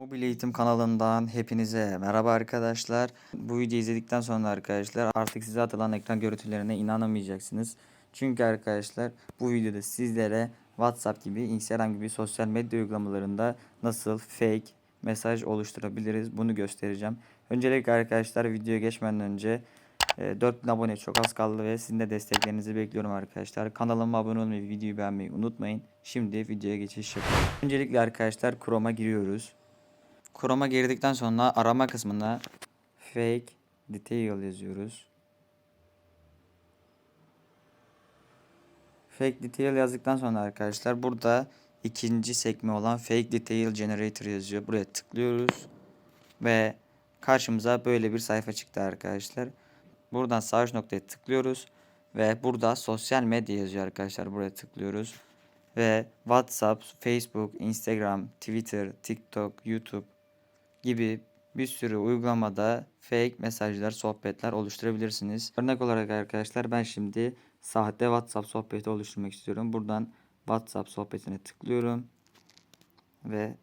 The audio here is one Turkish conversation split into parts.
Mobil Eğitim kanalından hepinize merhaba arkadaşlar. Bu videoyu izledikten sonra arkadaşlar artık size atılan ekran görüntülerine inanamayacaksınız. Çünkü arkadaşlar bu videoda sizlere WhatsApp gibi, Instagram gibi sosyal medya uygulamalarında nasıl fake mesaj oluşturabiliriz bunu göstereceğim. Öncelikle arkadaşlar videoya geçmeden önce e, 4000 abone çok az kaldı ve sizin de desteklerinizi bekliyorum arkadaşlar. Kanalıma abone olmayı, videoyu beğenmeyi unutmayın. Şimdi videoya geçiş yapalım. Öncelikle arkadaşlar Chrome'a giriyoruz. Chrome'a girdikten sonra arama kısmına fake detail yazıyoruz. Fake detail yazdıktan sonra arkadaşlar burada ikinci sekme olan fake detail generator yazıyor. Buraya tıklıyoruz ve karşımıza böyle bir sayfa çıktı arkadaşlar. Buradan sağ noktaya tıklıyoruz ve burada sosyal medya yazıyor arkadaşlar. Buraya tıklıyoruz ve WhatsApp, Facebook, Instagram, Twitter, TikTok, YouTube gibi bir sürü uygulamada fake mesajlar, sohbetler oluşturabilirsiniz. Örnek olarak arkadaşlar ben şimdi sahte WhatsApp sohbeti oluşturmak istiyorum. Buradan WhatsApp sohbetine tıklıyorum ve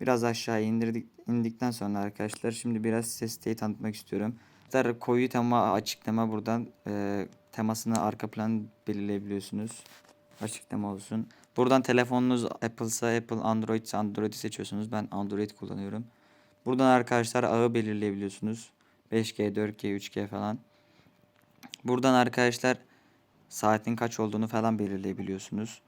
biraz aşağı indirdik indikten sonra arkadaşlar şimdi biraz size siteyi tanıtmak istiyorum. Arkadaşlar koyu tema açık tema buradan e, temasını arka plan belirleyebiliyorsunuz. Açık tema olsun. Buradan telefonunuz Apple'sa Apple, Android ise Android'i seçiyorsunuz. Ben Android kullanıyorum. Buradan arkadaşlar ağı belirleyebiliyorsunuz. 5G, 4G, 3G falan. Buradan arkadaşlar saatin kaç olduğunu falan belirleyebiliyorsunuz.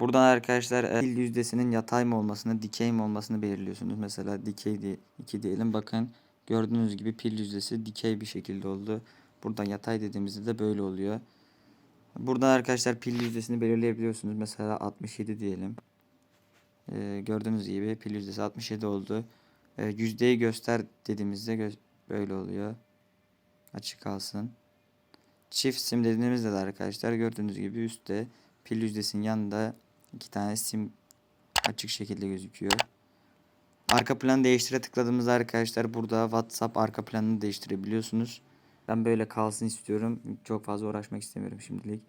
Buradan arkadaşlar e, pil yüzdesinin yatay mı olmasını, dikey mi olmasını belirliyorsunuz. Mesela dikey di 2 diyelim. Bakın gördüğünüz gibi pil yüzdesi dikey bir şekilde oldu. Buradan yatay dediğimizde de böyle oluyor. Buradan arkadaşlar pil yüzdesini belirleyebiliyorsunuz. Mesela 67 diyelim. Ee, gördüğünüz gibi pil yüzdesi 67 oldu. Ee, yüzdeyi göster dediğimizde gö böyle oluyor. Açık kalsın. Çift sim dediğimizde de arkadaşlar gördüğünüz gibi üstte pil yüzdesinin yanında iki tane sim açık şekilde gözüküyor. Arka planı değiştire tıkladığımızda arkadaşlar burada WhatsApp arka planını değiştirebiliyorsunuz. Ben böyle kalsın istiyorum. Çok fazla uğraşmak istemiyorum şimdilik.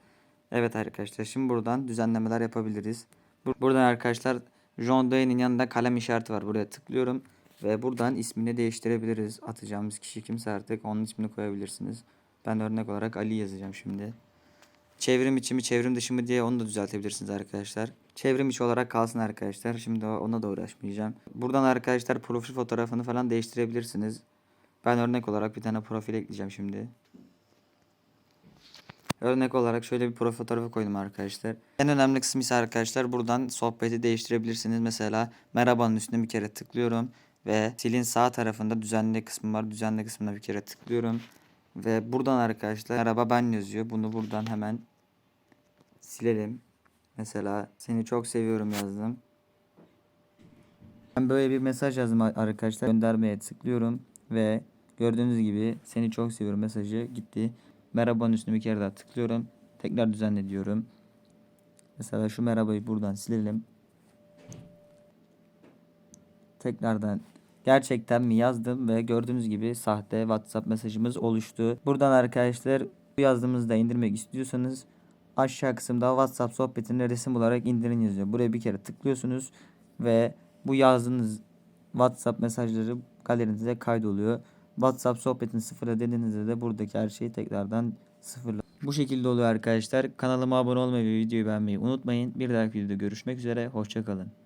Evet arkadaşlar şimdi buradan düzenlemeler yapabiliriz. Bur- Buradan arkadaşlar John Doe'nin yanında kalem işareti var. Buraya tıklıyorum. Ve buradan ismini değiştirebiliriz. Atacağımız kişi kimse artık onun ismini koyabilirsiniz. Ben örnek olarak Ali yazacağım şimdi. Çevrim içi mi çevrim dışı mı diye onu da düzeltebilirsiniz arkadaşlar. Çevrim içi olarak kalsın arkadaşlar. Şimdi ona da uğraşmayacağım. Buradan arkadaşlar profil fotoğrafını falan değiştirebilirsiniz. Ben örnek olarak bir tane profil ekleyeceğim şimdi. Örnek olarak şöyle bir profil fotoğrafı koydum arkadaşlar. En önemli kısmı ise arkadaşlar buradan sohbeti değiştirebilirsiniz. Mesela merhabanın üstüne bir kere tıklıyorum. Ve silin sağ tarafında düzenli kısmı var. Düzenli kısmına bir kere tıklıyorum. Ve buradan arkadaşlar merhaba ben yazıyor. Bunu buradan hemen silelim. Mesela seni çok seviyorum yazdım. Ben böyle bir mesaj yazdım arkadaşlar. Göndermeye tıklıyorum ve gördüğünüz gibi seni çok seviyorum mesajı gitti. Merhabanın üstüne bir kere daha tıklıyorum. Tekrar düzenle diyorum. Mesela şu merhabayı buradan silelim. Tekrardan gerçekten mi yazdım ve gördüğünüz gibi sahte WhatsApp mesajımız oluştu. Buradan arkadaşlar bu yazdığımızda indirmek istiyorsanız aşağı kısımda WhatsApp sohbetini resim olarak indirin yazıyor. Buraya bir kere tıklıyorsunuz ve bu yazdığınız WhatsApp mesajları galerinize kaydoluyor. WhatsApp sohbetini sıfırla dediğinizde de buradaki her şeyi tekrardan sıfırla. Bu şekilde oluyor arkadaşlar. Kanalıma abone olmayı ve videoyu beğenmeyi unutmayın. Bir dahaki videoda görüşmek üzere. Hoşçakalın.